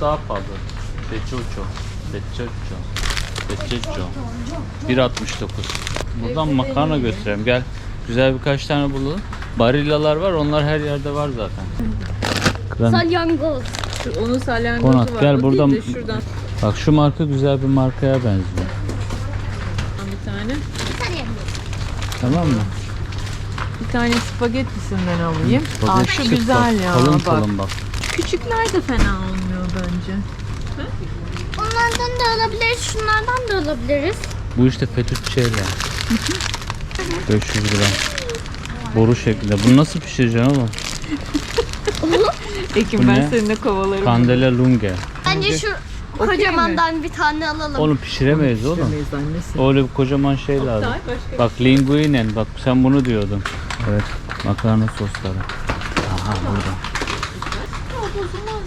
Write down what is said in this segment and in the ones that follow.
daha pahalı. Beciocho. Beciocho. Beciocho. 1.69. Buradan makarna götürelim. Gel. Güzel birkaç tane bulalım. Barillalar var. Onlar her yerde var zaten. Salyangoz. Şu Onun salyangozu Konat, var. gel buradan- şuradan Bak şu marka güzel bir markaya benziyor. bir tane. Bir tane yapayım. Tamam mı? Bir tane spagettisinden alayım. Aa şu Spagetti güzel ya. Kalın bak. kalın bak. Küçükler de fena olmuyor bence. Onlardan da alabiliriz, şunlardan da alabiliriz. Bu işte fettucceyle. 500 gram. Boru şeklinde. Bunu nasıl pişireceksin oğlum? Ekim Bu ben ne? seninle kovalarım. Kandela lunge. Bence şu Okey mi? kocamandan bir tane alalım. Oğlum pişiremeyiz oğlum. Pişiremeyiz annesi. Öyle bir kocaman şey lazım. Oktay, başka Bak linguine. Bak sen bunu diyordun. Evet. Makarna sosları. Aha burada.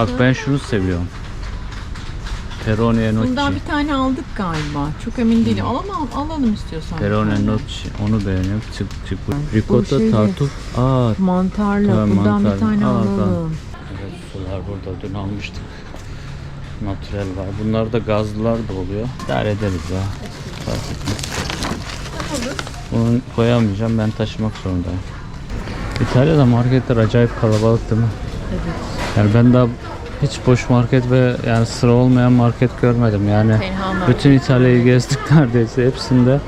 Bak ben şunu seviyorum. Perone Bundan nocci. bir tane aldık galiba. Çok emin değilim. Alamam, alalım istiyorsan. bir Perone nocci. Onu beğeniyorum. Çık çık. Ricotta şeyli. tartuf. Aa. Mantarlı. Tamam, Bundan mantar. bir tane Aa, alalım. Evet sular burada. Dün almıştık. Natürel var. Bunlar da gazlılar da oluyor. İdare ederiz ya. Fark etmez. Bunu koyamayacağım. Ben taşımak zorundayım. İtalya'da marketler acayip kalabalık değil mi? Evet. Yani ben daha hiç boş market ve yani sıra olmayan market görmedim. Yani bütün İtalya'yı gezdik neredeyse hepsinde.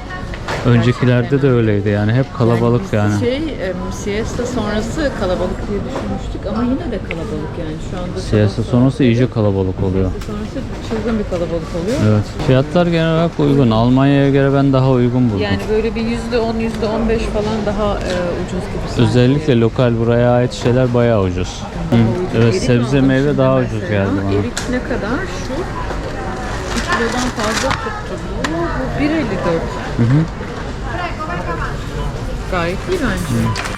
Öncekilerde de öyleydi yani hep kalabalık biz yani. Şey, e, siesta sonrası kalabalık diye düşünmüştük ama yine de kalabalık yani şu anda. Siesta sonrası iyice kalabalık oluyor. Siesta sonrası çılgın bir kalabalık oluyor. Evet. Fiyatlar genel olarak uygun. Almanya'ya göre ben daha uygun buldum. Yani böyle bir yüzde on, yüzde on beş falan daha e, ucuz gibi. Özellikle lokal buraya ait şeyler bayağı ucuz. Hı. Evet Erik sebze aldım meyve şimdi daha mesela. ucuz geldi bana. Erik ne kadar? Şu 2 kilodan fazla tuttu bu. Bu 1.54. Hı hı. Gayet iyi bence.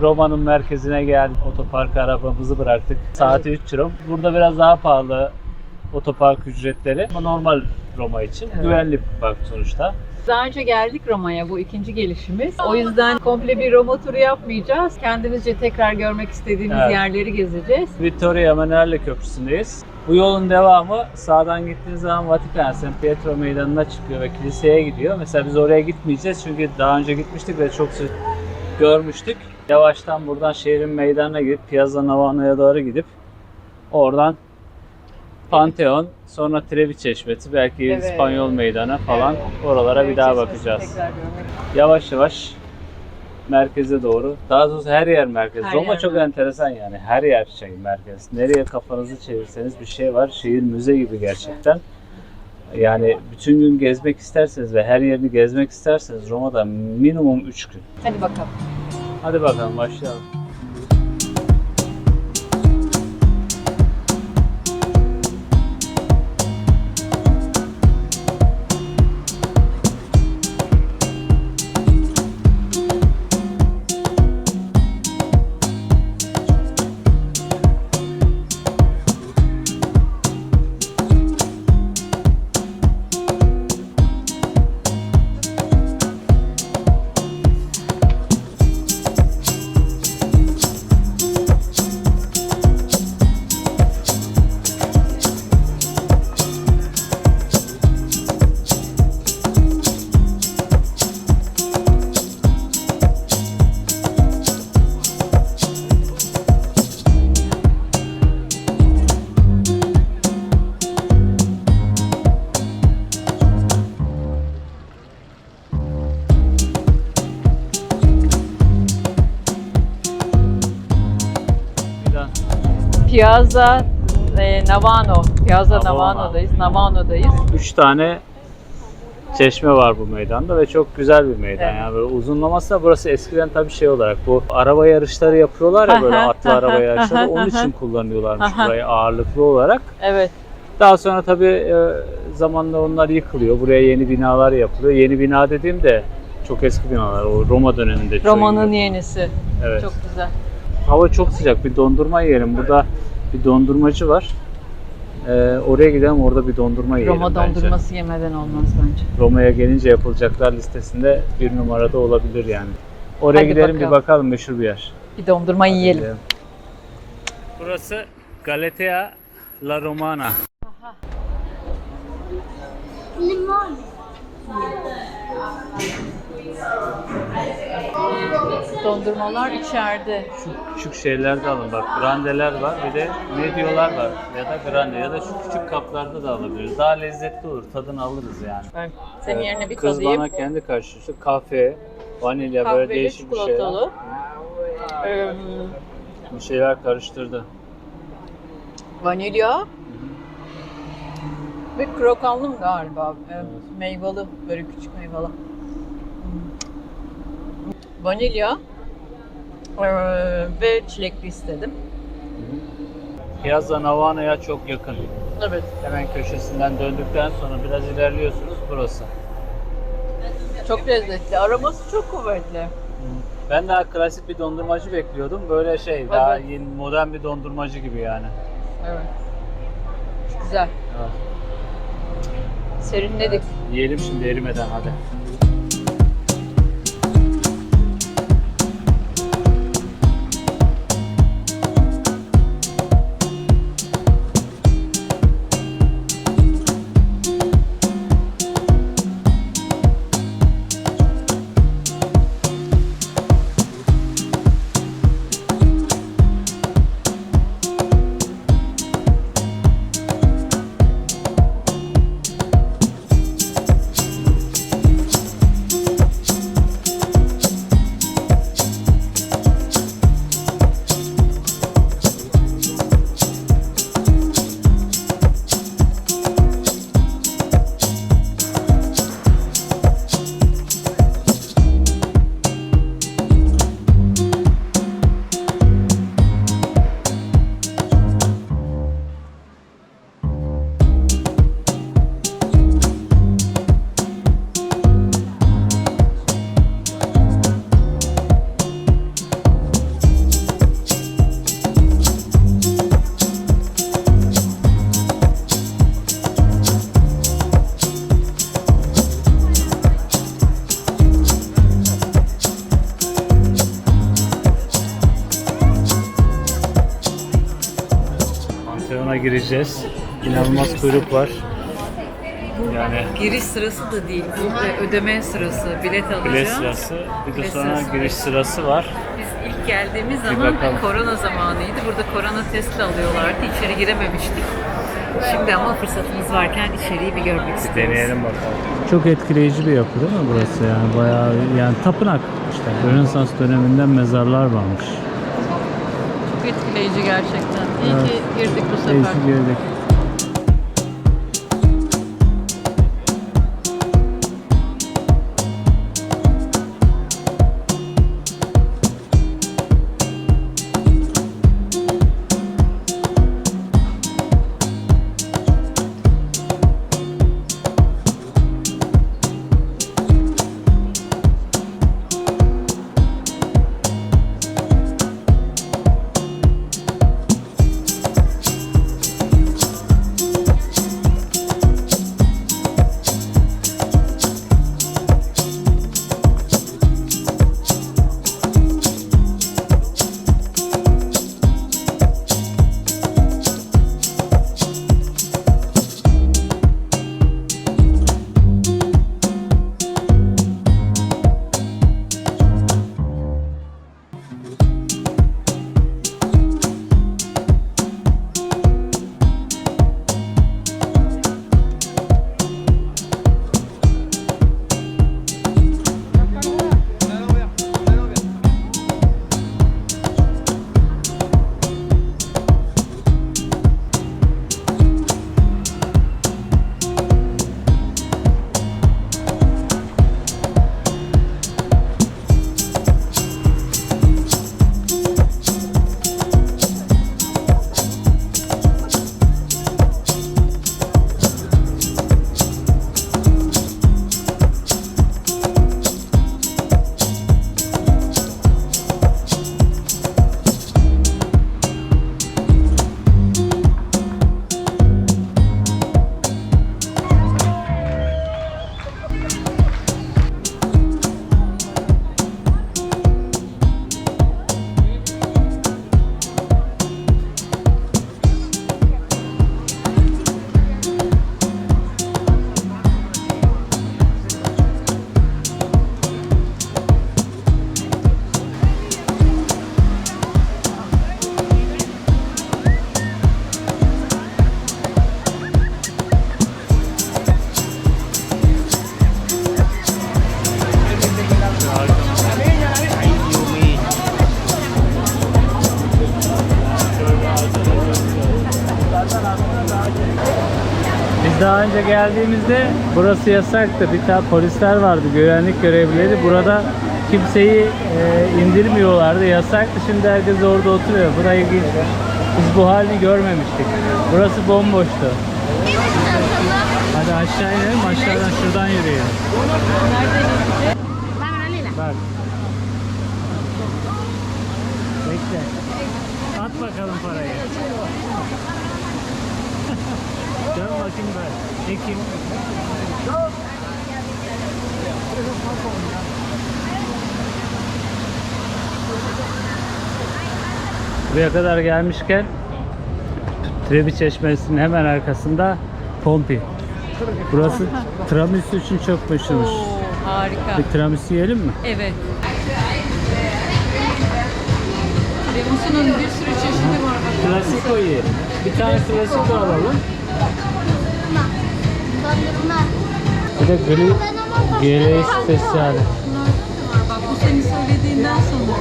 Roma'nın merkezine geldik. Otoparka arabamızı bıraktık. Saati 3 euro. Burada biraz daha pahalı otopark ücretleri. Ama normal Roma için. Güvenli bir park sonuçta. Daha önce geldik Roma'ya bu ikinci gelişimiz. O yüzden komple bir Roma turu yapmayacağız. Kendimizce tekrar görmek istediğimiz Evet. yerleri gezeceğiz. Vittorio Emanuele Köprüsü'ndeyiz. Bu yolun devamı sağdan gittiğiniz zaman Vatikan, St. Pietro Meydanı'na çıkıyor ve kiliseye gidiyor. Mesela biz oraya gitmeyeceğiz çünkü daha önce gitmiştik ve çok görmüştük. Yavaştan buradan şehrin meydanına gidip Piazza Navona'ya doğru gidip oradan Pantheon, sonra Trevi Çeşmesi, belki Evet. İspanyol Meydanı falan oralara bir daha Çeşmesi bakacağız. Yavaş yavaş merkeze doğru. Daha doğrusu her yer merkez. Her Roma yer çok merkez. enteresan yani. Her yer şey merkez. Nereye kafanızı çevirseniz bir şey var. Şehir müze gibi gerçekten. Yani bütün gün gezmek isterseniz ve her yerini gezmek isterseniz Roma'da minimum 3 gün. Hadi bakalım. Hadi bakalım başlayalım. Piazza e, Navano. Piazza. Navano'dayız. Navano'dayız. 3 tane çeşme var bu meydanda ve çok güzel bir meydan. Evet. Yani böyle uzunlaması da burası eskiden tabii şey olarak bu araba yarışları yapıyorlar ya böyle atlı araba yarışları. Onun için kullanıyorlarmış burayı ağırlıklı olarak. Evet. Daha sonra tabii e, zamanla onlar yıkılıyor. Buraya yeni binalar yapılıyor. Yeni bina dediğim de çok eski binalar. O Roma döneminde. Romanın yenisi. Evet. Çok güzel. Hava çok sıcak. Bir dondurma yiyelim. Burada bir dondurmacı var. Ee, oraya gidelim. Orada bir dondurma yiyelim Roma bence. dondurması yemeden olmaz bence. Roma'ya gelince yapılacaklar listesinde bir numarada olabilir yani. Oraya Hadi gidelim bir bakalım. bakalım meşhur bir yer. Bir dondurma yiyelim. Burası Galatea La Romana. Limon. Dondurmalar içeride. Şu küçük şeyler de alın bak. Grandeler var bir de medyolar var. Ya da grande ya da şu küçük kaplarda da alabiliriz. Daha lezzetli olur. Tadını alırız yani. Ben senin yerine bir Kız tadayım. bana kendi karşısı kahve, vanilya böyle Kahveli, değişik bir şeyler. çikolatalı. Ee, Bir şeyler karıştırdı. vanilya ve krokanlı mı galiba? Ee, Meyveli, böyle küçük meyveli. Hmm. Vanilya ee, ve çilekli istedim. Piazza Navana'ya çok yakın. Evet. Hemen köşesinden döndükten sonra biraz ilerliyorsunuz burası. Çok lezzetli. Aroması çok kuvvetli. Ben daha klasik bir dondurmacı bekliyordum. Böyle şey daha Evet. yeni modern bir dondurmacı gibi yani. Evet. Güzel. Evet. Serinledik. Yiyelim şimdi erimeden hadi. Gireceğiz. İnanılmaz kuyruk var. Yani Giriş sırası da değil. Bu ödeme sırası. Bilet alacağız. bilet sırası, bir de Bilet sonra sırası. giriş sırası var. Biz ilk geldiğimiz zaman korona zamanıydı. Burada korona testi alıyorlardı. İçeri girememiştik. Şimdi ama fırsatımız varken içeriği bir görmek istiyoruz. Deneyelim bakalım. Çok etkileyici bir yapı değil mi burası yani bayağı yani tapınak işte Rönesans döneminden mezarlar varmış. Çok etkileyici gerçekten. İyi ki girdik bu sefer. Neyse girdik. Burası yasaktı. Bir tane polisler vardı, güvenlik görevlileri. Burada kimseyi e, indirmiyorlardı, yasaktı. Şimdi herkes orada oturuyor. Bu da ilginç. Biz bu halini görmemiştik. Burası bomboştu. Hadi aşağı inelim, aşağıdan şuradan yürüyelim. Bak. Bekle. At bakalım parayı. Dön bakayım ben. Ekim. Buraya kadar gelmişken Trevi Çeşmesi'nin hemen arkasında Pompi. Burası tiramisu için çok meşhurmuş. Harika. Bir tiramisu yiyelim mi? Evet. Tiramisunun bir sürü çeşidi var. Klasiko yiyelim. Bir tane klasiko alalım. Dondurma. Bir de gri GLS spesiyali. Bak bu senin söylediğinden sonra.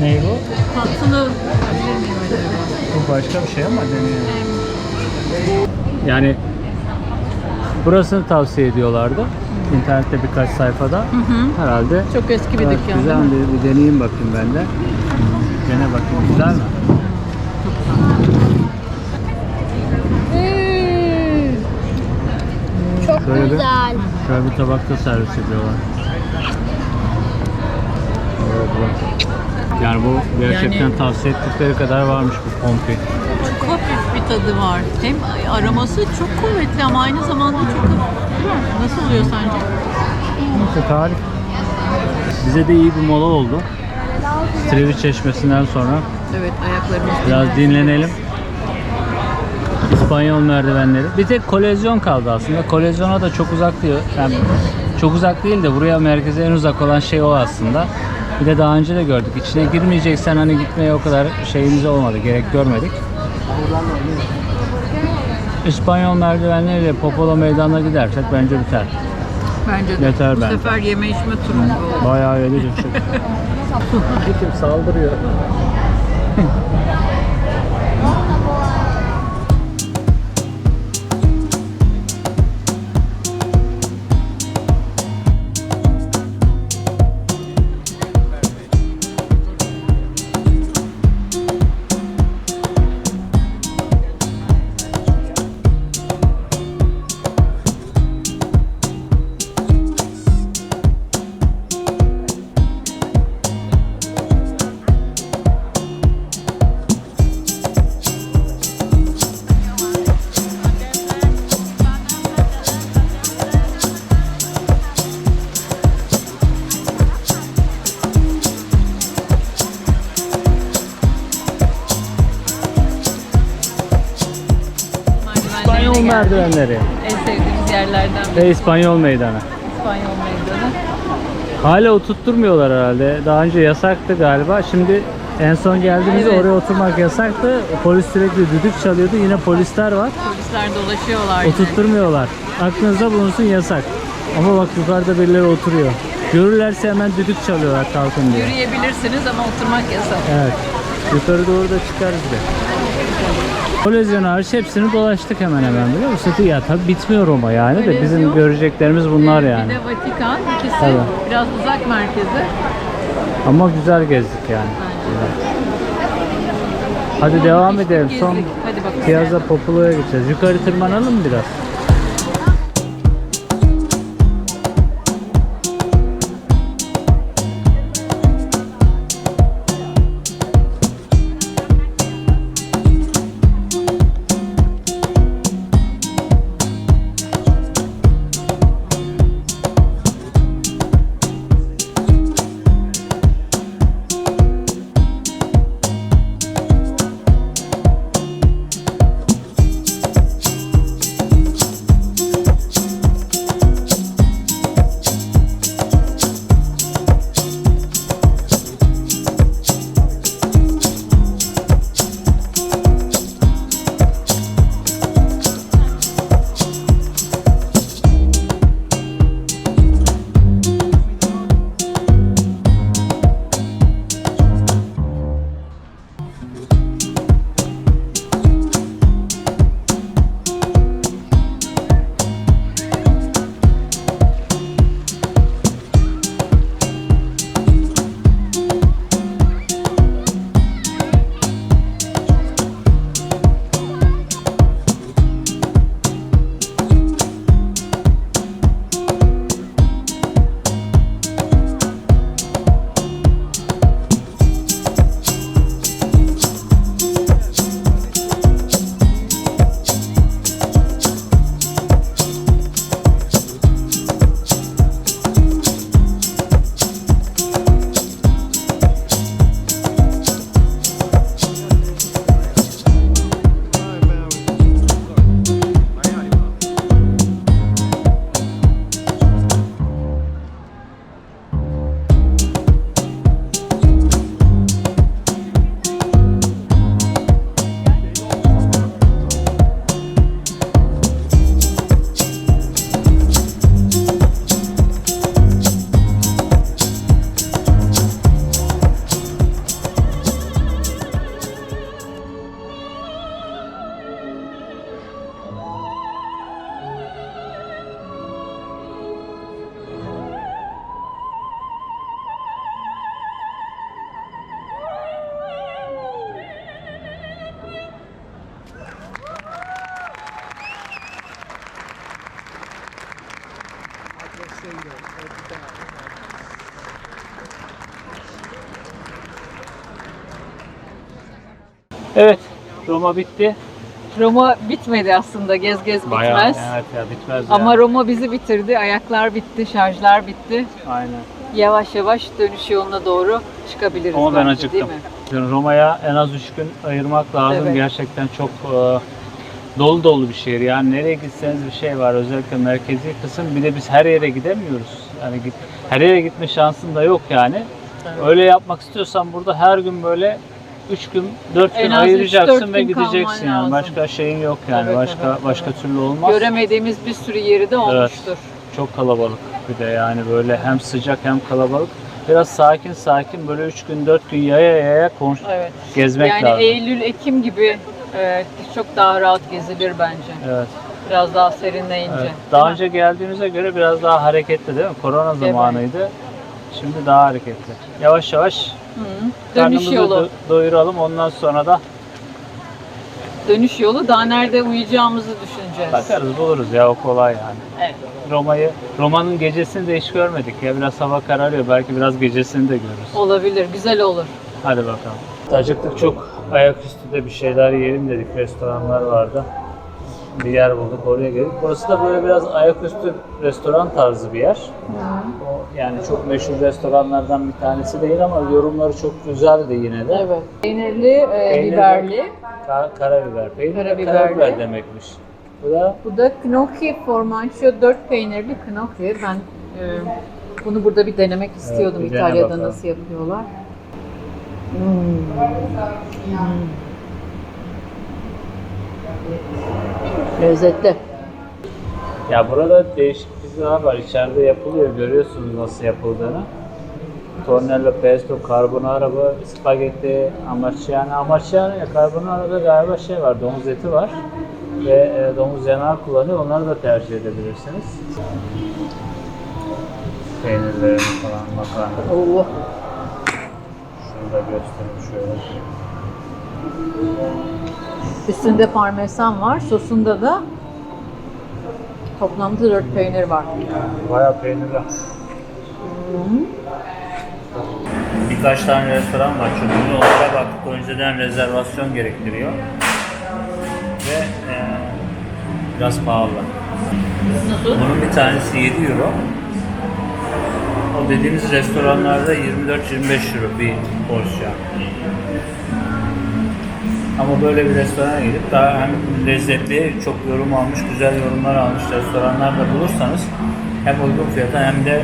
Ne bu? Tatlını bilir miyim acaba? Bu başka bir şey ama deneyelim. Yani burasını tavsiye ediyorlardı. İnternette birkaç sayfada. Herhalde Çok eski bir Evet, dükkan. güzel bir, bir deneyeyim bakayım ben de. Dene bakayım güzel mi? Çok Şöyle bir- güzel. Şöyle bir tabakta servis ediyorlar. Evet, bu. Yani bu gerçekten Yani- tavsiye ettikleri kadar varmış bu pompi. Çok hafif bir tadı var. Hem aroması çok kuvvetli ama aynı zamanda çok hafif. Değil mi? Nasıl oluyor sence? Neyse tarif. Bize de iyi bir mola oldu. Trevi Çeşmesi'nden sonra Evet ayaklarımız biraz dinlenelim. İspanyol merdivenleri. Bir tek kolezyon kaldı aslında. Kolezyona da çok uzak değil. Yani çok uzak değil de buraya merkeze en uzak olan şey o aslında. Bir de daha önce de gördük. İçine girmeyeceksen hani gitmeye o kadar şeyimiz olmadı. Gerek görmedik. İspanyol merdivenleriyle Popolo Meydanı'na gidersek bence biter. Bence de. Yeter Bu bence. sefer yeme içme turu oldu. Bayağı yedi çünkü. Kim saldırıyor? merdivenleri En sevdiğimiz yerlerden biri ve İspanyol Meydanı. İspanyol meydanı. Hala oturtturmuyorlar herhalde. Daha önce yasaktı galiba. Şimdi en son geldiğimizde Evet. oraya oturmak yasaktı. Polis sürekli düdük çalıyordu. Yine polisler var. Polisler dolaşıyorlar. yine. Oturtturmuyorlar. Aklınızda bulunsun yasak. Ama bak yukarıda birileri oturuyor. Görürlerse hemen düdük çalıyorlar kalkın diye. Yürüyebilirsiniz ama oturmak yasak. Evet. Yukarı doğru da çıkarız de. Kolezyon hariç hepsini dolaştık hemen hemen biliyor musun? Ya tabii bitmiyor Roma yani de bizim göreceklerimiz bunlar yani. Bir de Vatikan. İkisi Tabii. biraz uzak merkezi. Ama güzel gezdik yani. Hadi devam edelim. Son. Hadi. Piazza Popolo'ya gideceğiz. Yukarı tırmanalım biraz? Evet, Roma bitti. Roma bitmedi aslında. Gez gez bitmez. Bayağı, evet ya bitmez Ama ya. Roma bizi bitirdi. Ayaklar bitti, şarjlar bitti. Aynen. Yavaş yavaş dönüş yoluna doğru çıkabiliriz. Ama ben bence, acıktım. Roma'ya en az 3 gün ayırmak lazım. Evet. Gerçekten çok e, dolu dolu bir şehir. Yani nereye gitseniz bir şey var. Özellikle merkezi kısım. Bir de biz her yere gidemiyoruz. Yani git, her yere gitme şansın da yok yani. Öyle yapmak istiyorsan burada her gün böyle 3 gün 4 En gün az üç, ayıracaksın dört ve gün kalman gideceksin yani. lazım. Başka şeyin yok yani. Evet, başka evet, başka türlü olmaz. Göremediğimiz bir sürü yeri de olmuştur. Çok kalabalık bir de yani böyle hem sıcak hem kalabalık. Biraz sakin sakin böyle 3 gün 4 gün yaya yaya konuş Evet. gezmek yani lazım. Eylül, Ekim gibi e, çok daha rahat gezilir bence. Evet. Biraz daha serinleyince. evet. Daha önce geldiğimize göre biraz daha hareketli değil mi? Korona zamanıydı. Şimdi daha hareketli. Yavaş yavaş Hı. Dönüş karnımızı yolu. do- doyuralım ondan sonra da Dönüş yolu daha nerede uyuyacağımızı düşüneceğiz. bakarız buluruz ya o kolay yani. Evet. Roma'yı, Roma'nın gecesini de hiç görmedik ya biraz hava kararıyor belki biraz gecesini de görürüz. Olabilir, güzel olur. Hadi bakalım. Acıktık çok. Ayaküstü de bir şeyler yiyelim dedik. Restoranlar vardı. Bir yer bulduk oraya geldik. Burası da böyle biraz ayaküstü restoran tarzı bir yer. O yani çok meşhur restoranlardan bir tanesi değil ama yorumları çok güzeldi yine de. Evet. Peynirli, e, Peynirli. biberli. Ka- karabiber. Peynir de Karabiberli. karabiber demekmiş. Bu da Bu da gnocchi formaggio 4 peynirli gnocchi. Ben e, bunu burada bir denemek istiyordum bir dene İtalya'da bakalım. nasıl yapıyorlar. Hmm. Hmm. Lezzetli. ya burada değişik pizzalar var. İçeride yapılıyor. Görüyorsunuz nasıl yapıldığını. Tornello pesto, carbonara, spagetti, amatriciana. Amatriciana ya carbonara'da galiba şey var, domuz eti var. Ve e, domuz yanar kullanıyor. Onları da tercih edebilirsiniz. Peynirlerini falan, makarna. Oo. Şunu da göstereyim şöyle. Üstünde parmesan var. Sosunda da toplamda 4 peynir var. Bayağı peynirli. Birkaç tane restoran var. Çünkü onlara baktık. Önceden rezervasyon gerektiriyor. Ve e, biraz pahalı. Nasıl? Bunun bir tanesi 7 euro. O dediğimiz restoranlarda 24-25 euro bir porsiyon. Ama böyle bir restorana gidip daha hem lezzetli, çok yorum almış, güzel yorumlar almış restoranlarda bulursanız hem uygun fiyata hem de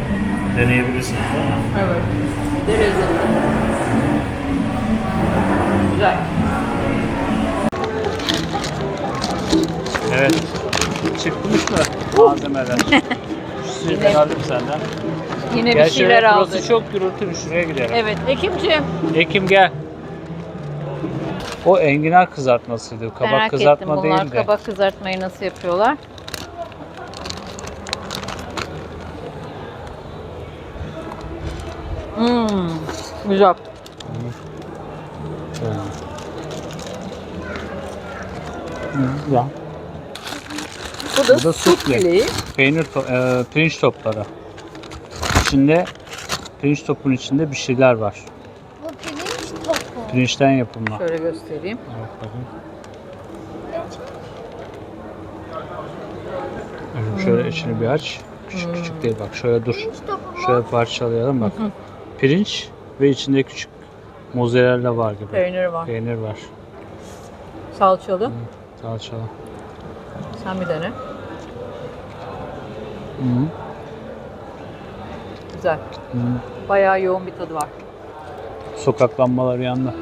deneyebilirsiniz değil mi? Evet. Bir de lezzetli. Güzel. Evet. Çıkmış mı malzemeler? Şu ben alayım senden. Yine bir Gerçi şeyler burası aldık. çok gürültülü. Şuraya gidelim. Evet, Ekimciğim. Ekim gel. O enginar kızartmasıydı. Kabak Merak kızartma ettim bunlar değil de. kabak kızartmayı nasıl yapıyorlar. Hmm, güzel. Ya. Bu da, Bu da sufle. sufle. Peynir, to- e, pirinç topları. İçinde pirinç topun içinde bir şeyler var. Pirinçten yapılma. Şöyle göstereyim. Evet, bakın. Evet, Şöyle içini bir aç. Küçük küçük değil bak şöyle dur. Şöyle parçalayalım bak. Pirinç ve içinde küçük mozzarella var gibi. Peynir var. Peynir var. Salçalı. Salçalı. Sen bir dene. Hı. Güzel. Hı. Bayağı yoğun bir tadı var. Sokak lambaları yandı.